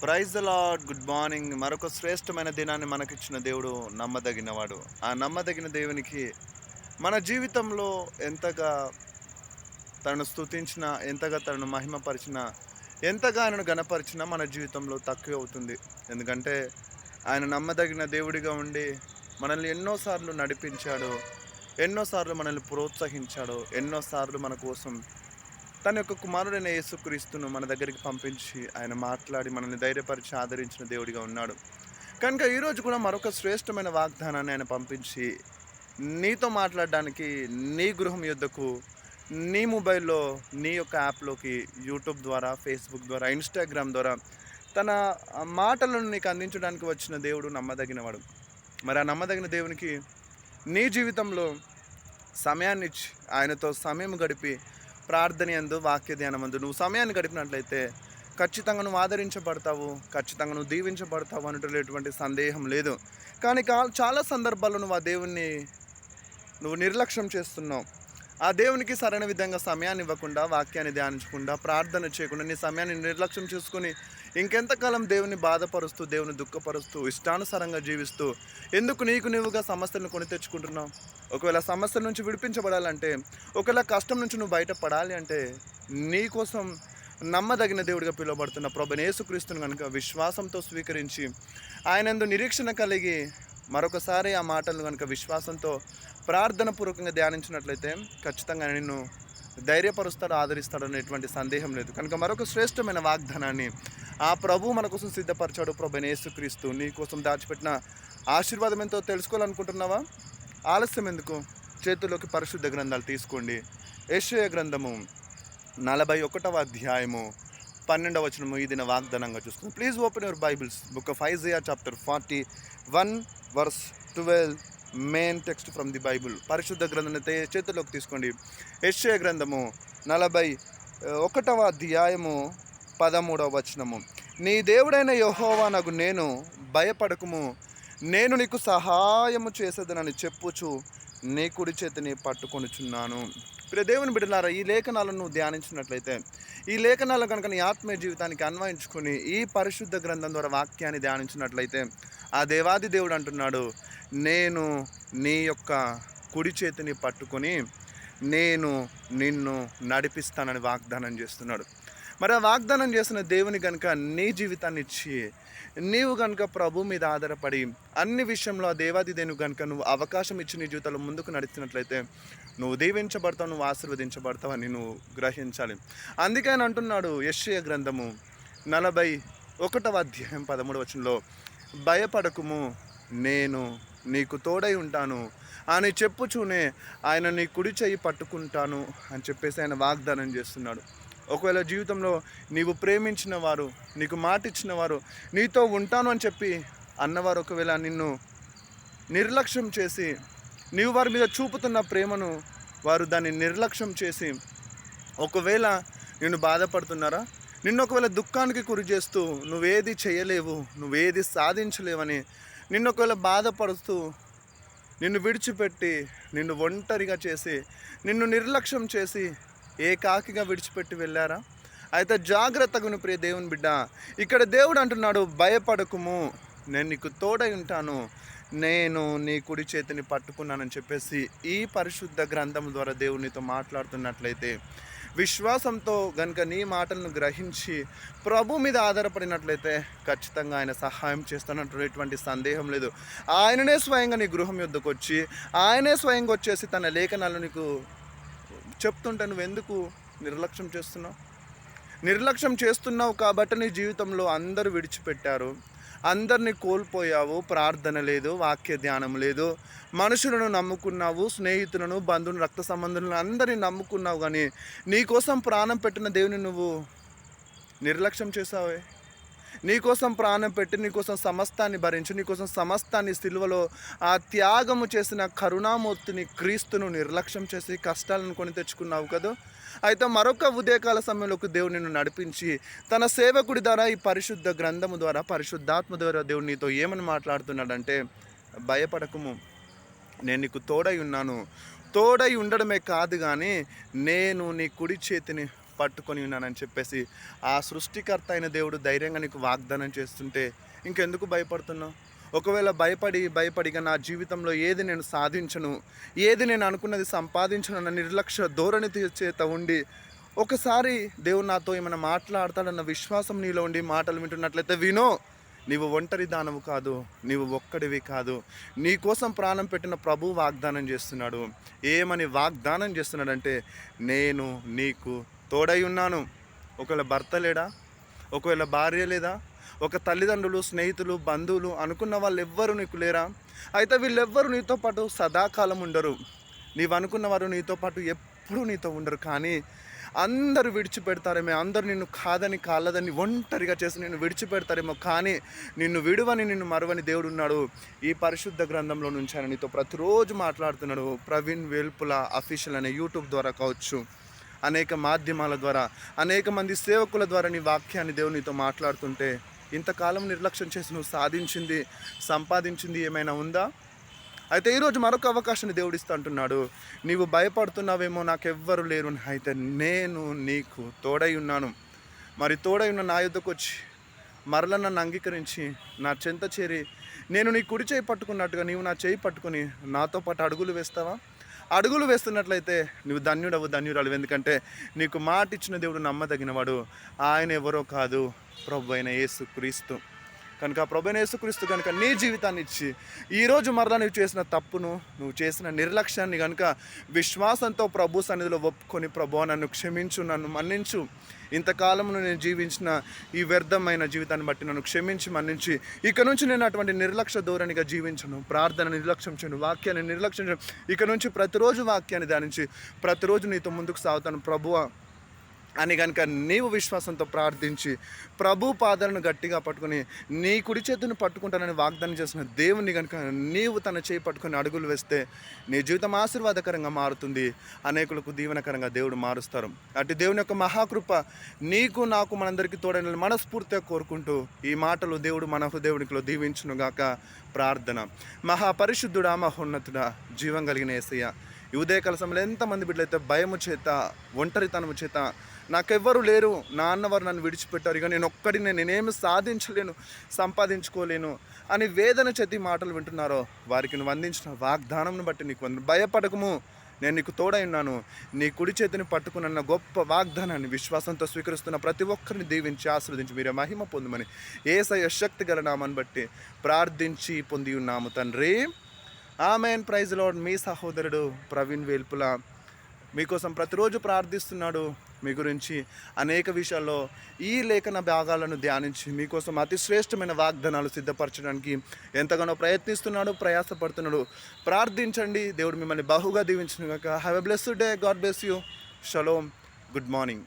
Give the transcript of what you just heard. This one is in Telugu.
Praise the lord good morning మరొక శ్రేష్టమైన దినాన్ని మనకిచ్చిన దేవుడు నమ్మదగినవాడు. ఆ నమ్మదగిన దేవునికి మన జీవితంలో ఎంతగా తనను స్థుతించిన ఎంతగా తనను మహిమపరిచిన ఎంతగా ఆయనను గణపరిచినా మన జీవితంలో తక్కువ అవుతుంది. ఎందుకంటే ఆయన నమ్మదగిన దేవుడిగా ఉండి మనల్ని ఎన్నోసార్లు నడిపించాడు ఎన్నోసార్లు మనల్ని ప్రోత్సహించాడు ఎన్నోసార్లు మన కోసం తన యొక్క కుమారుడైన యేసుక్రీస్తును మన దగ్గరికి పంపించి ఆయన మాట్లాడి మనల్ని ధైర్యపరిచి ఆదరించిన దేవుడిగా ఉన్నాడు. కనుక ఈరోజు కూడా మరొక శ్రేష్టమైన వాగ్దానాన్ని ఆయన పంపించి నీతో మాట్లాడడానికి నీ గృహం యుద్ధకు నీ మొబైల్లో నీ యొక్క యాప్లోకి యూట్యూబ్ ద్వారా ఫేస్బుక్ ద్వారా ఇన్స్టాగ్రామ్ ద్వారా తన మాటలను నీకు అందించడానికి వచ్చిన దేవుడు నమ్మదగినవాడు. మరి ఆ నమ్మదగిన దేవునికి నీ జీవితంలో సమయాన్ని ఇచ్చి ఆయనతో సమయం గడిపి ప్రార్థన ఎందు వాక్య ధ్యానమందు నువ్వు సమయాన్ని గడిపినట్లయితే ఖచ్చితంగా నువ్వు ఆదరించబడతావు ఖచ్చితంగా నువ్వు దీవించబడతావు ఎటువంటి సందేహం లేదు. కానీ కా- చాలా సందర్భాల్లో నువ్వు ఆ దేవుణ్ణి నువ్వు నిర్లక్ష్యం చేస్తున్నావు. ఆ దేవునికి సరైన విధంగా సమయాన్ని ఇవ్వకుండా వాక్యాన్ని ధ్యానించకుండా ప్రార్థన చేయకుండా నీ సమయాన్ని నిర్లక్ష్యం చేసుకుని ఇంకెంతకాలం దేవుని బాధపరుస్తూ దేవుని దుఃఖపరుస్తూ ఇష్టానుసారంగా జీవిస్తూ ఎందుకు నీకు నీవుగా సమస్యలను కొని తెచ్చుకుంటున్నావు? ఒకవేళ సమస్యల నుంచి విడిపించబడాలంటే ఒకవేళ కష్టం నుంచి నువ్వు బయటపడాలి అంటే నీకోసం నమ్మదగిన దేవుడిగా పిలువబడుతున్న ప్రభు యేసుక్రీస్తును కనుక విశ్వాసంతో స్వీకరించి ఆయనందు నిరీక్షణ కలిగి మరొకసారి ఆ మాటలను కనుక విశ్వాసంతో ప్రార్థన పూర్వకంగా ధ్యానించినట్లయితే ఖచ్చితంగా నిన్ను ధైర్యపరుస్తాడు ఆదరిస్తాడు అనేటువంటి సందేహం లేదు. కనుక మరొక శ్రేష్టమైన వాగ్దానాన్ని ఆ ప్రభు మన కోసం సిద్ధపరిచాడు ప్రభు యేసుక్రీస్తు. నీ కోసం దాచిపెట్టిన ఆశీర్వాదం ఎంతో తెలుసుకోవాలనుకుంటున్నావా? ఆలస్యం ఎందుకు? చేతుల్లోకి పరిశుద్ధ గ్రంథాలు తీసుకోండి. యశ్వయ గ్రంథము నలభై ఒకటవ అధ్యాయము పన్నెండవ వచనము ఈ దిన వాగ్దానంగా చూసుకుందాం. Please open your Bibles book of Isaiah chapter forty one verse twelve main text from the Bible పరిశుద్ధ గ్రంథాన్ని చేతుల్లోకి తీసుకోండి. యశ్వయ గ్రంథము నలభై ఒకటవ అధ్యాయము పదమూడవ వచనము. నీ దేవుడైన యహోవా నాకు నేను భయపడకుము. నేను నీకు సహాయము చేసేదనని చెప్పుచు నీ కుడి చేతిని పట్టుకొనుచున్నాను. ప్రియ దేవుని బిడ్డలారా ఈ లేఖనాలను నువ్వు ధ్యానించినట్లయితే ఈ లేఖనాలను కనుక నీ ఆత్మీయ జీవితానికి అన్వయించుకొని ఈ పరిశుద్ధ గ్రంథం ద్వారా వాక్యాన్ని ధ్యానించినట్లయితే ఆ దేవాది దేవుడు అంటున్నాడు నేను నీ యొక్క కుడి చేతిని పట్టుకొని నేను నిన్ను నడిపిస్తానని వాగ్దానం చేస్తున్నాడు. మరి ఆ వాగ్దానం చేసిన దేవుని కనుక నీ జీవితాన్ని ఇచ్చి నీవు కనుక ప్రభు మీద ఆధారపడి అన్ని విషయంలో ఆ దేవాది దేవుని కనుక నువ్వు అవకాశం ఇచ్చి నీ జీవితంలో ముందుకు నడిచినట్లయితే నువ్వు దీవించబడతావు నువ్వు ఆశీర్వదించబడతావు అని నువ్వు గ్రహించాలి. అందుకే ఆయన అంటున్నాడు యశ్య గ్రంథము నలభై ఒకటవ అధ్యాయం పదమూడు వచనంలో భయపడకుము నేను నీకు తోడై ఉంటాను. అని చెప్పుచూనే ఆయన నీ కుడి చేయి పట్టుకుంటాను అని చెప్పేసి ఆయన వాగ్దానం చేస్తున్నాడు. ఒకవేళ జీవితంలో నీవు ప్రేమించిన వారు నీకు మాట ఇచ్చిన వారు నీతో ఉంటాను అని చెప్పి అన్నవారు ఒకవేళ నిన్ను నిర్లక్ష్యం చేసి నీవు వారి మీద చూపుతున్న ప్రేమను వారు దాన్ని నిర్లక్ష్యం చేసి ఒకవేళ నిన్ను బాధపడుతున్నారా? నిన్ను ఒకవేళ దుఃఖానికి గురి చేస్తూ నువ్వేది చేయలేవు నువ్వేది సాధించలేవని నిన్ను ఒకవేళ బాధపడుతూ నిన్ను విడిచిపెట్టి నిన్ను ఒంటరిగా చేసి నిన్ను నిర్లక్ష్యం చేసి ఏకాకిగా విడిచిపెట్టి వెళ్ళారా? అయితే జాగ్రత్తగును ప్రియ దేవుని బిడ్డ. ఇక్కడ దేవుడు అంటున్నాడు భయపడకుము. నేను నీకు తోడై ఉంటాను. నేను నీ కుడి చేతిని పట్టుకున్నానని చెప్పేసి ఈ పరిశుద్ధ గ్రంథం ద్వారా దేవునితో మాట్లాడుతున్నట్లయితే విశ్వాసంతో గనుక నీ మాటలను గ్రహించి ప్రభు మీద ఆధారపడినట్లయితే ఖచ్చితంగా ఆయన సహాయం చేస్తున్నటువంటి సందేహం లేదు. ఆయననే స్వయంగా నీ గృహం యుద్ధకు వచ్చి ఆయనే స్వయంగా వచ్చేసి తన లేఖనాలు నీకు చెప్తుంటే నువ్వు ఎందుకు నిర్లక్ష్యం చేస్తున్నావు? నిర్లక్ష్యం చేస్తున్నావు కాబట్టి నీ జీవితంలో అందరూ విడిచిపెట్టారు. అందరిని కోల్పోయావు. ప్రార్థన లేదు వాక్య ధ్యానం లేదు. మనుషులను నమ్ముకున్నావు స్నేహితులను బంధువులను రక్త సంబంధులను అందరిని నమ్ముకున్నావు కానీ నీకోసం ప్రాణం పెట్టిన దేవుని నువ్వు నిర్లక్ష్యం చేసావే నీకోసం ప్రాణం పెట్టి నీకోసం సమస్తాన్ని భరించి నీకోసం సమస్తాన్ని సిలువలో ఆ త్యాగము చేసిన కరుణామూర్తిని క్రీస్తును నిర్లక్ష్యం చేసి కష్టాలను కొని తెచ్చుకున్నావు కదా? అయితే మరొక ఉదయకాల సమయంలోకి దేవుడు నిన్ను నడిపించి తన సేవకుడి ద్వారా ఈ పరిశుద్ధ గ్రంథము ద్వారా పరిశుద్ధాత్మ ద్వారా దేవుడు నీతో ఏమని మాట్లాడుతున్నాడంటే భయపడకము. నేను నీకు తోడై ఉన్నాను. తోడై ఉండడమే కాదు కానీ నేను నీ కుడి చేతిని పట్టుకొని ఉన్నానని చెప్పేసి ఆ సృష్టికర్త అయిన దేవుడు ధైర్యంగా నీకు వాగ్దానం చేస్తుంటే ఇంకెందుకు భయపడుతున్నావు? ఒకవేళ భయపడి భయపడిగా నా జీవితంలో ఏది నేను సాధించను ఏది నేను అనుకున్నది సంపాదించను అన్న నిర్లక్ష్య ధోరణి చేత ఉండి ఒకసారి దేవుడు నాతో ఏమైనా మాట్లాడతాడన్న విశ్వాసం నీలో ఉండి మాటలు వింటున్నట్లయితే వినో. నీవు ఒంటరి దానము కాదు నీవు ఒక్కడివి కాదు. నీ కోసం ప్రాణం పెట్టిన ప్రభు వాగ్దానం చేస్తున్నాడు. ఏమని వాగ్దానం చేస్తున్నాడంటే నేను నీకు తోడై ఉన్నాను. ఒకవేళ భర్త లేడా? ఒకవేళ భార్య లేదా? ఒక తల్లిదండ్రులు స్నేహితులు బంధువులు అనుకున్న వాళ్ళు ఎవ్వరు నీకు లేరా? అయితే వీళ్ళెవ్వరు నీతో పాటు సదాకాలం ఉండరు. నీవు అనుకున్న వారు నీతో పాటు ఎప్పుడూ నీతో ఉండరు. కానీ అందరూ విడిచిపెడతారేమో అందరూ నిన్ను కాదని కాలదని ఒంటరిగా చేసి నిన్ను విడిచిపెడతారేమో కానీ నిన్ను విడువని నిన్ను మరువని దేవుడు ఉన్నాడు. ఈ పరిశుద్ధ గ్రంథంలో నుంచి ఆయన నీతో ప్రతిరోజు మాట్లాడుతున్నాడు. ప్రవీణ్ వేల్పుల అఫీషియల్ అనే యూట్యూబ్ ద్వారా కావచ్చు అనేక మాధ్యమాల ద్వారా అనేక మంది సేవకుల ద్వారా నీ వాక్యాన్ని దేవుడు నీతో మాట్లాడుతుంటే ఇంతకాలం నిర్లక్ష్యం చేసి నువ్వు సాధించింది సంపాదించింది ఏమైనా ఉందా? అయితే ఈరోజు మరొక అవకాశాన్ని దేవుడు ఇస్తా అంటున్నాడు. నీవు భయపడుతున్నావేమో నాకెవ్వరు లేరు. అని. అయితే నేను నీకు తోడై ఉన్నాను. మరి తోడై ఉన్న నా యుద్ధకు వచ్చి మరల నన్ను అంగీకరించి నా చెంత చేరి నేను నీ కుడి చేయి పట్టుకున్నట్టుగా నీవు నా చేయి పట్టుకుని నాతో పాటు అడుగులు వేస్తావా? అడుగులు వేస్తున్నట్లయితే నువ్వు ధన్యుడవు ధన్యురాలు ఎందుకంటే నీకు మాట ఇచ్చిన దేవుడు నమ్మదగినవాడు. ఆయన ఎవరో కాదు ప్రభు అయిన యేసు క్రీస్తు కనుక ఆ కనుక నీ జీవితాన్ని ఇచ్చి ఈరోజు మరలా నువ్వు చేసిన తప్పును నువ్వు చేసిన నిర్లక్ష్యాన్ని కనుక విశ్వాసంతో ప్రభు సన్నిధిలో ఒప్పుకొని ప్రభు నన్ను క్షమించు నన్ను మన్నించు. ఇంతకాలం నేను జీవించిన ఈ వ్యర్థమైన జీవితాన్ని బట్టి నన్ను క్షమించి మన్నించి. ఇక నుంచి నేను అటువంటి నిర్లక్ష్య ధోరణిగా జీవించను. ప్రార్థన నిర్లక్ష్యం చేయను వాక్యాన్ని నిర్లక్ష్యం చేయను. ఇక నుంచి ప్రతిరోజు వాక్యాన్ని ధ్యానించి ప్రతిరోజు నీతో ముందుకు సాగుతాను. ప్రభువా అని కనుక నీవు విశ్వాసంతో ప్రార్థించి ప్రభు పాదాలను గట్టిగా పట్టుకుని నీ కుడి చేతిని పట్టుకుంటానని వాగ్దానం చేసిన దేవుని కనుక నీవు తన చేయి పట్టుకుని అడుగులు వేస్తే నీ జీవితం ఆశీర్వాదకరంగా మారుతుంది. అనేకులకు దీవెనకరంగా దేవుడు మారుస్తారు. అటు దేవుని యొక్క మహాకృప నీకు నాకు మనందరికీ తోడని మనస్ఫూర్తిగా కోరుకుంటూ ఈ మాటలు దేవుడు మన హృదయునికిలో దీవించునుగాక ప్రార్థన. మహాపరిశుద్ధుడా మహోన్నతుడా జీవం కలిగిన ఏసయ్య ఈ ఉదయకాల సమయంలో ఎంతమంది బిడ్డలైతే భయము చేత ఒంటరితనము చేత నాకెవ్వరు లేరు. నా అన్నవారు నన్ను విడిచిపెట్టారు. ఇక నేను ఒక్కడిని నేనేమి సాధించలేను సంపాదించుకోలేను అని వేదన చేతి మాటలు వింటున్నారో వారికి నువ్వు అందించిన వాగ్దానంను బట్టి నీకు భయపడకము. నేను నీకు తోడై ఉన్నాను. నీ కుడి చేతిని పట్టుకున్న గొప్ప వాగ్దానాన్ని విశ్వాసంతో స్వీకరిస్తున్న ప్రతి ఒక్కరిని దీవించి ఆశీర్వదించి మీరే మహిమ పొందమని ఏసయ శక్తి గల నామని బట్టి ప్రార్థించి పొంది ఉన్నాము తండ్రి. ఆమెన్. ప్రైజ్ లోడ్ మీ సహోదరుడు ప్రవీణ్ వేల్పుల. మీకోసం ప్రతిరోజు ప్రార్థిస్తున్నాడు మీ గురించి అనేక విషయాల్లో ఈ లేఖన భాగాలను ధ్యానించి మీకోసం అతి శ్రేష్టమైన వాగ్దానాలు సిద్ధపరచడానికి ఎంతగానో ప్రయత్నిస్తున్నాడు ప్రయాసపడుతున్నాడు. ప్రార్థించండి. దేవుడు మిమ్మల్ని బహుగా దీవించిన కాక have a blessed day God bless you shalom good morning